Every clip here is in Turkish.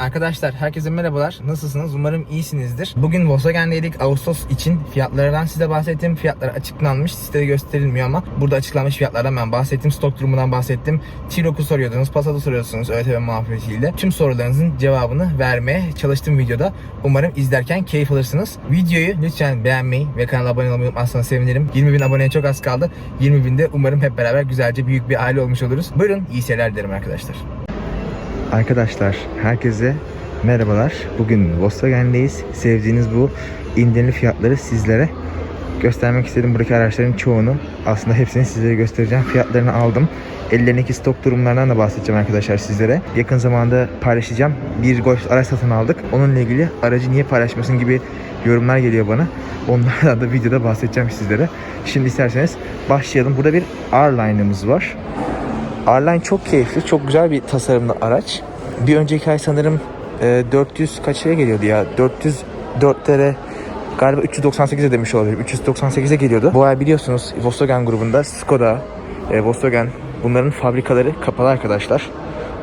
Arkadaşlar herkese merhabalar. Nasılsınız? Umarım iyisinizdir. Bugün Volkswagen'deydik. Ağustos için fiyatlardan size bahsettim. Fiyatlar açıklanmış. Sitede gösterilmiyor ama burada açıklanmış fiyatlardan ben bahsettim. Stok durumundan bahsettim. T-Roc'u soruyordunuz. Passat'ı soruyorsunuz ÖTV muhabbetiyle. Tüm sorularınızın cevabını vermeye çalıştım videoda. Umarım izlerken keyif alırsınız. Videoyu lütfen beğenmeyi ve kanala abone olmayı unutmazsanız sevinirim. 20 bin aboneye çok az kaldı. 20 binde umarım hep beraber güzelce büyük bir aile olmuş oluruz. Buyurun iyi seyirler dilerim arkadaşlar. Arkadaşlar herkese merhabalar. Bugün Volkswagen'deyiz. Sevdiğiniz bu indirimli fiyatları sizlere göstermek istedim. Buradaki araçların çoğunu aslında hepsini sizlere göstereceğim. Fiyatlarını aldım. Ellerindeki stok durumlarından da bahsedeceğim arkadaşlar sizlere. Yakın zamanda paylaşacağım. Bir Golf araç satın aldık. Onunla ilgili aracı niye paylaşmasın gibi yorumlar geliyor bana. Onlardan da videoda bahsedeceğim sizlere. Şimdi isterseniz başlayalım. Burada bir R-Line'ımız var. R-Line çok keyifli, çok güzel bir tasarımlı araç. Bir önceki ay sanırım e, 400 kaç liraya geliyordu ya? 404 lira galiba 398'e demiş olabilirim. 398'e geliyordu. Bu ay biliyorsunuz Volkswagen grubunda Skoda, e, Volkswagen bunların fabrikaları kapalı arkadaşlar.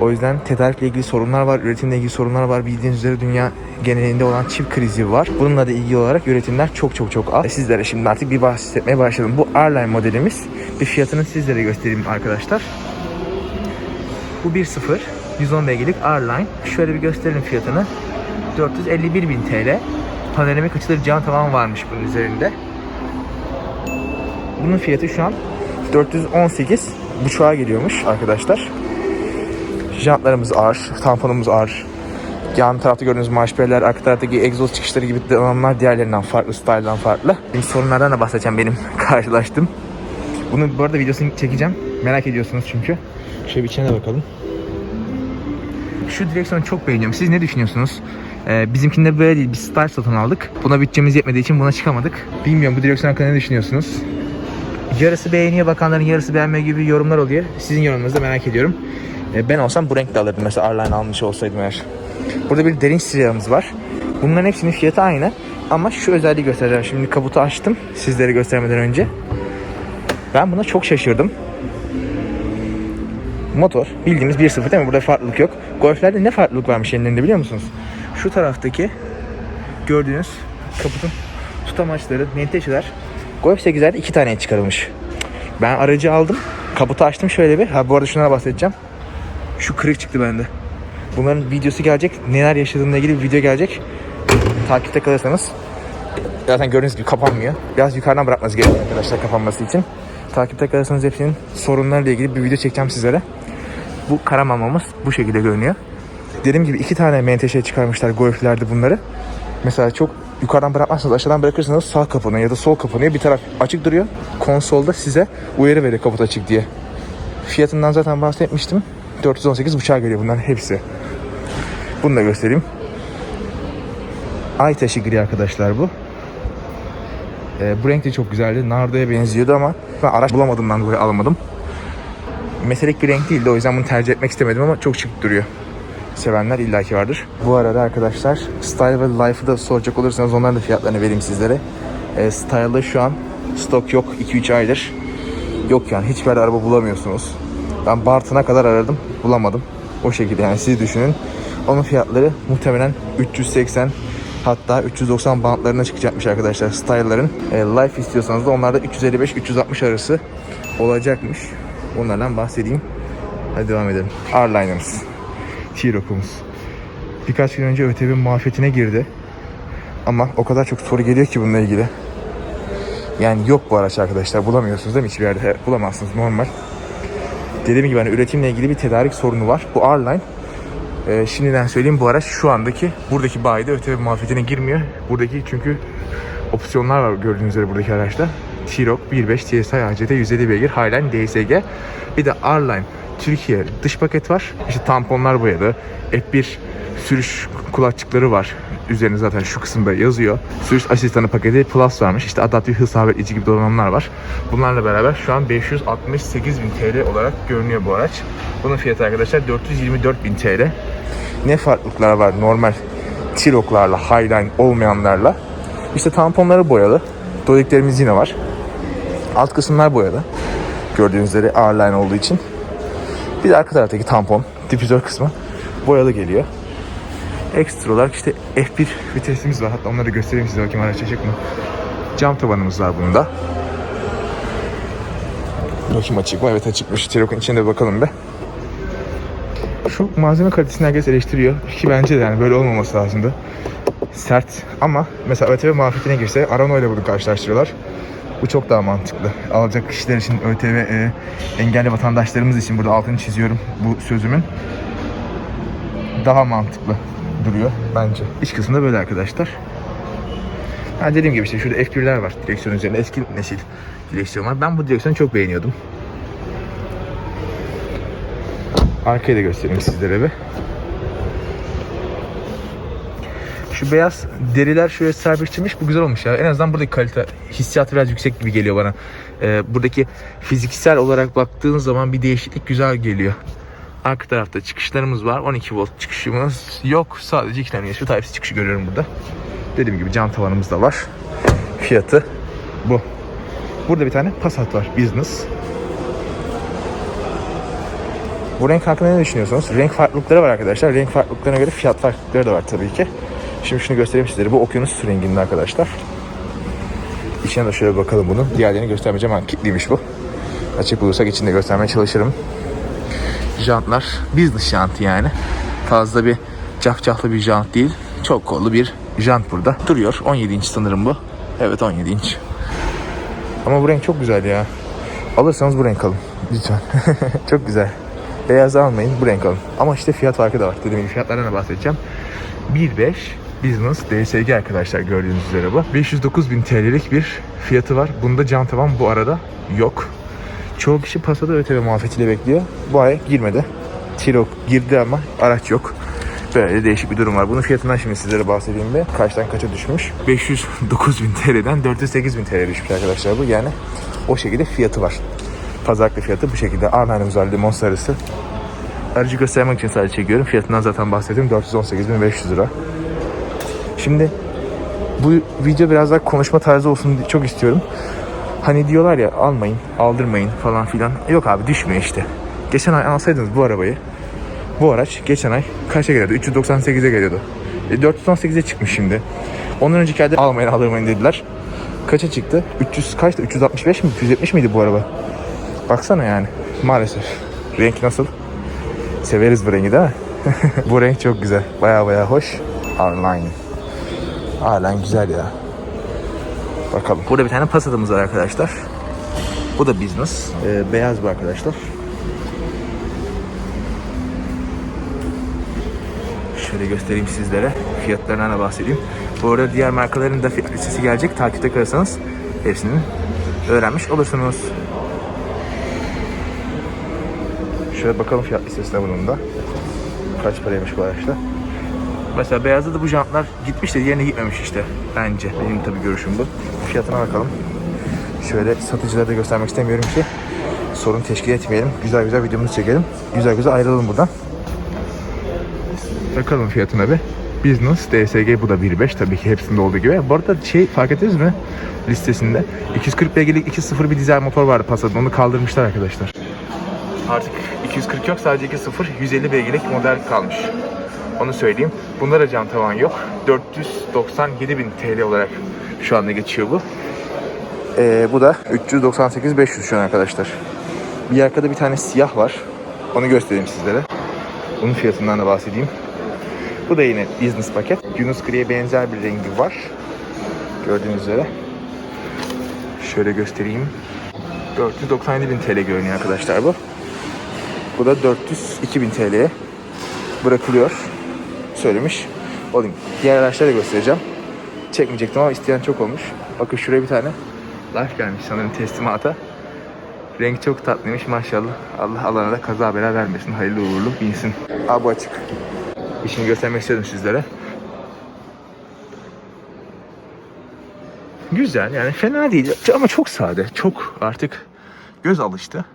O yüzden tedarikle ilgili sorunlar var, üretimle ilgili sorunlar var. Bildiğiniz üzere dünya genelinde olan çip krizi var. Bununla da ilgili olarak üretimler çok çok çok az. Sizlere şimdi artık bir bahsetmeye başladım. Bu R-Line modelimiz. Bir fiyatını sizlere göstereyim arkadaşlar. Bu 1.0 110 beygirlik R-Line. Şöyle bir gösterelim fiyatını. 451 bin TL. Panoramik açıları cam tavan varmış bunun üzerinde. Bunun fiyatı şu an 418 buçuğa geliyormuş arkadaşlar. Jantlarımız ağır, tamponumuz ağır. Yan tarafta gördüğünüz marşperler, arka taraftaki egzoz çıkışları gibi donanımlar diğerlerinden farklı, style'dan farklı. Benim sorunlardan da bahsedeceğim benim karşılaştım. Bunu bu arada videosunu çekeceğim. Merak ediyorsunuz çünkü. Şöyle bir içine de bakalım. Şu direksiyonu çok beğeniyorum. Siz ne düşünüyorsunuz? Ee, bizimkinde böyle değil. Biz Style satın aldık. Buna bütçemiz yetmediği için buna çıkamadık. Bilmiyorum bu direksiyon hakkında ne düşünüyorsunuz? Yarısı beğeniyor, bakanların yarısı beğenmiyor gibi yorumlar oluyor. Sizin yorumunuzu da merak ediyorum. Ee, ben olsam bu renkte alırdım mesela R-Line almış olsaydım eğer. Burada bir derin silahımız var. Bunların hepsinin fiyatı aynı. Ama şu özelliği göstereceğim. Şimdi kaputu açtım sizlere göstermeden önce. Ben buna çok şaşırdım. Motor bildiğimiz 1.0 değil mi? Burada farklılık yok. Golf'lerde ne farklılık varmış ellerinde biliyor musunuz? Şu taraftaki gördüğünüz kaputun tutamaçları, menteşeler Golf 8'lerde iki tane çıkarılmış. Ben aracı aldım. Kaputu açtım şöyle bir. Ha bu arada şuna bahsedeceğim. Şu kırık çıktı bende. Bunların videosu gelecek. Neler yaşadığımla ilgili bir video gelecek. Takipte kalırsanız zaten gördüğünüz gibi kapanmıyor. Biraz yukarıdan bırakmanız gerekiyor arkadaşlar kapanması için. Takipte kalırsanız hepsinin sorunlarıyla ilgili bir video çekeceğim sizlere. Bu karamamamız bu şekilde görünüyor. Dediğim gibi iki tane menteşe çıkarmışlar golflerde bunları. Mesela çok yukarıdan bırakmazsanız aşağıdan bırakırsanız sağ kapanıyor ya da sol kapanıyor. Bir taraf açık duruyor. Konsolda size uyarı veriyor kaput açık diye. Fiyatından zaten bahsetmiştim. 418 bıçağa geliyor bunların hepsi. Bunu da göstereyim. Ay taşı gri arkadaşlar bu. Ee, bu renk de çok güzeldi. Nardo'ya benziyordu ama ben araç bulamadığımdan dolayı alamadım. Meselek bir renk değildi o yüzden bunu tercih etmek istemedim ama çok şık duruyor. Sevenler illaki vardır. Bu arada arkadaşlar Style ve Life'ı da soracak olursanız onların da fiyatlarını vereyim sizlere. Ee, Style'da şu an stok yok 2-3 aydır. Yok yani hiçbir araba bulamıyorsunuz. Ben Bartın'a kadar aradım bulamadım. O şekilde yani siz düşünün. Onun fiyatları muhtemelen 380 hatta 390 bantlarına çıkacakmış arkadaşlar Style'ların. E, Life istiyorsanız da onlar da 355-360 arası olacakmış. Onlardan bahsedeyim. Hadi devam edelim. R-Line'ımız. T-Roc'umuz. Birkaç gün önce ÖTV muafiyetine girdi. Ama o kadar çok soru geliyor ki bununla ilgili. Yani yok bu araç arkadaşlar. Bulamıyorsunuz değil mi hiçbir yerde? Bulamazsınız normal. Dediğim gibi hani üretimle ilgili bir tedarik sorunu var. Bu R-Line ee, şimdiden söyleyeyim bu araç şu andaki buradaki bayide ÖTV muafiyetine girmiyor. Buradaki çünkü opsiyonlar var gördüğünüz üzere buradaki araçta. T-Roc 1.5 TSI ACT 150 beygir Highline DSG. Bir de R-Line Türkiye dış paket var. İşte tamponlar boyadı. F1 sürüş kulakçıkları var. Üzerine zaten şu kısımda yazıyor. Sürüş asistanı paketi Plus varmış. İşte adaptif hız sabitleyici gibi donanımlar var. Bunlarla beraber şu an 568 bin TL olarak görünüyor bu araç. Bunun fiyatı arkadaşlar 424 bin TL. Ne farklılıklar var normal T-Roc'larla, Highline olmayanlarla? İşte tamponları boyalı. Dodiklerimiz yine var. Alt kısımlar boyalı. Gördüğünüz üzere R-Line olduğu için. Bir de arka taraftaki tampon, difüzör kısmı boyalı geliyor. Ekstra olarak işte F1 vitesimiz var. Hatta onları göstereyim size bakayım araç açık mı? Cam tabanımız var bunda. Bakayım açık mı? Evet açıkmış. Telefon içine de bakalım be. Şu malzeme kalitesini herkes eleştiriyor. Ki bence de yani böyle olmaması lazımdı. Sert ama mesela ÖTV muhabbetine girse Arano ile bunu karşılaştırıyorlar. Bu çok daha mantıklı. Alacak kişiler için ÖTV e, engelli vatandaşlarımız için burada altını çiziyorum bu sözümün. Daha mantıklı duruyor bence. İç kısmında böyle arkadaşlar. Ha dediğim gibi işte şurada F1'ler var direksiyon üzerinde. Eski nesil direksiyon var. Ben bu direksiyonu çok beğeniyordum. Arkayı da göstereyim sizlere bir. Beyaz deriler şöyle serbestçemiş. Bu güzel olmuş ya. En azından buradaki kalite hissiyatı biraz yüksek gibi geliyor bana. Ee, buradaki fiziksel olarak baktığın zaman bir değişiklik güzel geliyor. Arka tarafta çıkışlarımız var. 12 volt çıkışımız yok. Sadece iki tane USB Type-C çıkışı görüyorum burada. Dediğim gibi cam tavanımız da var. Fiyatı bu. Burada bir tane Passat var. Business. Bu renk hakkında ne düşünüyorsunuz? Renk farklılıkları var arkadaşlar. Renk farklılıklarına göre fiyat farklılıkları da var tabii ki. Şimdi şunu göstereyim sizlere. Bu okyanus renginde arkadaşlar. İçine de şöyle bakalım bunu. Diğerlerini göstermeyeceğim. Ha, kilitliymiş bu. Açık bulursak içinde göstermeye çalışırım. Jantlar business jantı yani. Fazla bir cafcaflı bir jant değil. Çok kollu bir jant burada. Duruyor. 17 inç sanırım bu. Evet 17 inç. Ama bu renk çok güzel ya. Alırsanız bu renk alın. Lütfen. çok güzel. Beyaz almayın bu renk alın. Ama işte fiyat farkı da var. Dediğim gibi fiyatlardan da bahsedeceğim. 1.5 Business DSG arkadaşlar gördüğünüz üzere bu. 509 bin TL'lik bir fiyatı var. Bunda cam tavan bu arada yok. Çoğu kişi Passat'ı ÖTV muafiyetiyle bekliyor. Bu ay girmedi. Tiro girdi ama araç yok. Böyle değişik bir durum var. Bunun fiyatından şimdi sizlere bahsedeyim de kaçtan kaça düşmüş. 509 bin TL'den 408 bin TL düşmüş arkadaşlar bu. Yani o şekilde fiyatı var. Pazarlıklı fiyatı bu şekilde. A güzel limon sarısı. Aracı göstermek için sadece çekiyorum. Fiyatından zaten bahsettim. 418.500 lira. Şimdi bu video biraz daha konuşma tarzı olsun çok istiyorum. Hani diyorlar ya almayın, aldırmayın falan filan. Yok abi düşmüyor işte. Geçen ay alsaydınız bu arabayı. Bu araç geçen ay kaça geliyordu? 398'e geliyordu. E, 418'e çıkmış şimdi. Ondan önceki ayda almayın aldırmayın dediler. Kaça çıktı? 300 kaçtı? 365 mi? 370 miydi bu araba? Baksana yani. Maalesef. Renk nasıl? Severiz bu rengi değil mi? bu renk çok güzel. Baya baya hoş. Arline. Halen güzel ya. Bakalım. Burada bir tane Passat'ımız var arkadaşlar. Bu da business. Ee, beyaz bu arkadaşlar. Şöyle göstereyim sizlere. Fiyatlarından da bahsedeyim. Bu arada diğer markaların da fiyat gelecek. Takipte kalırsanız hepsini öğrenmiş olursunuz. Şöyle bakalım fiyat listesine bunun da. Kaç paraymış bu araçta. Mesela beyazda da bu jantlar gitmiş de diğerine gitmemiş işte. Bence. Benim tabii görüşüm bu. Fiyatına bakalım. Şöyle satıcılara da göstermek istemiyorum ki sorun teşkil etmeyelim. Güzel güzel videomuzu çekelim. Güzel güzel ayrılalım buradan. Bakalım fiyatına bir. Business, DSG bu da 1.5 tabii ki hepsinde olduğu gibi. Bu arada şey fark ettiniz mi listesinde? 240 beygirlik 2.0 bir dizel motor vardı Passat'ın onu kaldırmışlar arkadaşlar. Artık 240 yok sadece 2.0 150 beygirlik model kalmış. Onu söyleyeyim. Bunda da cam tavan yok. 497 bin TL olarak şu anda geçiyor bu. Ee, bu da 398 şu an arkadaşlar. Bir arkada bir tane siyah var. Onu göstereyim sizlere. Bunun fiyatından da bahsedeyim. Bu da yine business paket. Yunus Gri'ye benzer bir rengi var. Gördüğünüz üzere. Şöyle göstereyim. 497 bin TL görünüyor arkadaşlar bu. Bu da 402 bin TL'ye bırakılıyor. Söylemiş olayım. Diğer araçları da göstereceğim. Çekmeyecektim ama isteyen çok olmuş. Bakın şuraya bir tane life gelmiş sanırım teslimata. Renk çok tatlıymış maşallah. Allah alana da kaza bela vermesin. Hayırlı uğurlu binsin. Aa bu açık. İşini göstermek istedim sizlere. Güzel yani fena değil ama çok sade. Çok artık göz alıştı.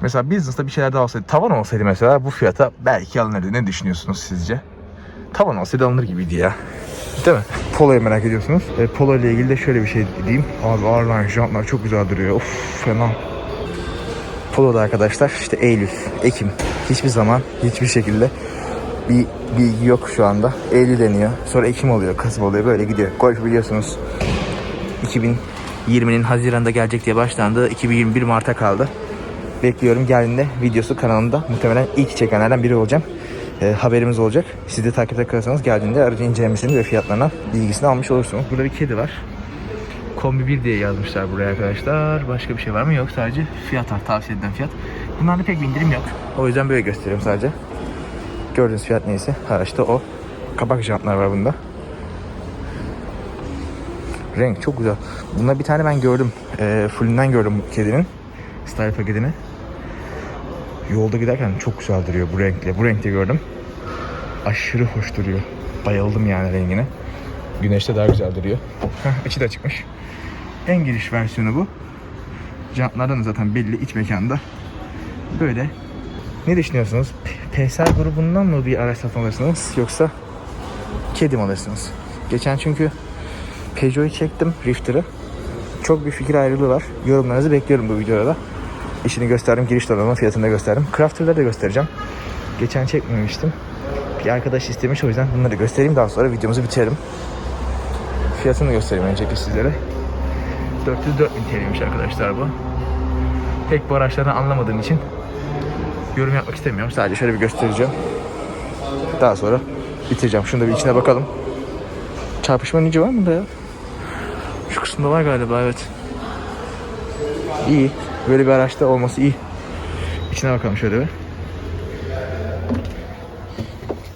Mesela business'ta bir şeyler daha olsaydı, tavan olsaydı mesela bu fiyata belki alınırdı. Ne düşünüyorsunuz sizce? Tavan olsaydı alınır gibiydi ya. Değil mi? Polo'yu merak ediyorsunuz. E, Polo ile ilgili de şöyle bir şey diyeyim. Abi ağırlar, jantlar çok güzel duruyor. Of fena. Polo'da arkadaşlar işte Eylül, Ekim hiçbir zaman hiçbir şekilde bir bilgi yok şu anda. Eylül deniyor. Sonra Ekim oluyor, Kasım oluyor. Böyle gidiyor. Golf biliyorsunuz 2020'nin Haziran'da gelecek diye başlandı. 2021 Mart'a kaldı. Bekliyorum geldiğinde videosu kanalımda muhtemelen ilk çekenlerden biri olacağım. Ee, haberimiz olacak. Siz de takipte kalırsanız geldiğinde aracın incelemesini ve fiyatlarına bilgisini almış olursunuz. Burada bir kedi var. Kombi 1 diye yazmışlar buraya arkadaşlar. Başka bir şey var mı? Yok sadece fiyat var. Tavsiye edilen fiyat. Bunlarda pek bir indirim yok. O yüzden böyle gösteriyorum sadece. Gördüğünüz fiyat neyse. Araçta o. Kabak jantlar var bunda. Renk çok güzel. Bunda bir tane ben gördüm. E, fullinden gördüm kedinin. Style paketini. Yolda giderken çok güzel duruyor bu renkle. Bu renkte gördüm. Aşırı hoş duruyor. Bayıldım yani rengine. Güneşte daha güzel duruyor. Heh, içi de çıkmış. En giriş versiyonu bu. Jantlardan da zaten belli iç mekanda. Böyle. Ne düşünüyorsunuz? PSR grubundan mı bir araç satın alırsınız yoksa kedi mi alırsınız? Geçen çünkü Peugeot'u çektim Rifter'ı. Çok bir fikir ayrılığı var. Yorumlarınızı bekliyorum bu videoda da. İşini gösterdim, giriş donanımı fiyatını da gösterdim. Crafter'ları da göstereceğim. Geçen çekmemiştim. Bir arkadaş istemiş o yüzden bunları göstereyim daha sonra videomuzu bitirelim. Fiyatını göstereyim öncelikle sizlere. 404 bin TL'ymiş arkadaşlar bu. Pek bu araçlardan anlamadığım için yorum yapmak istemiyorum. Sadece şöyle bir göstereceğim. Daha sonra bitireceğim. Şunu da bir içine bakalım. Çarpışma önce var mı da ya? Şu kısımda var galiba evet. İyi. Böyle bir araçta olması iyi. İçine bakalım şöyle bir.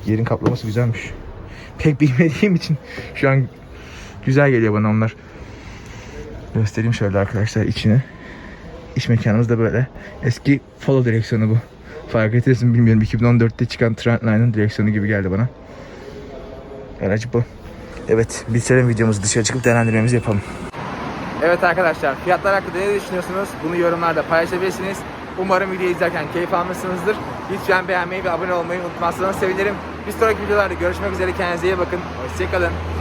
Yerin kaplaması güzelmiş. Pek bilmediğim için şu an güzel geliyor bana onlar. Göstereyim şöyle arkadaşlar içine. İç mekanımız da böyle. Eski Polo direksiyonu bu. Fark ettiysen bilmiyorum 2014'te çıkan Trendline'ın direksiyonu gibi geldi bana. Araç bu. Evet bitirelim videomuzu dışarı çıkıp değerlendirmemizi yapalım. Evet arkadaşlar fiyatlar hakkında ne düşünüyorsunuz? Bunu yorumlarda paylaşabilirsiniz. Umarım videoyu izlerken keyif almışsınızdır. Lütfen beğenmeyi ve abone olmayı unutmazsanız sevinirim. Bir sonraki videolarda görüşmek üzere. Kendinize iyi bakın. Hoşçakalın.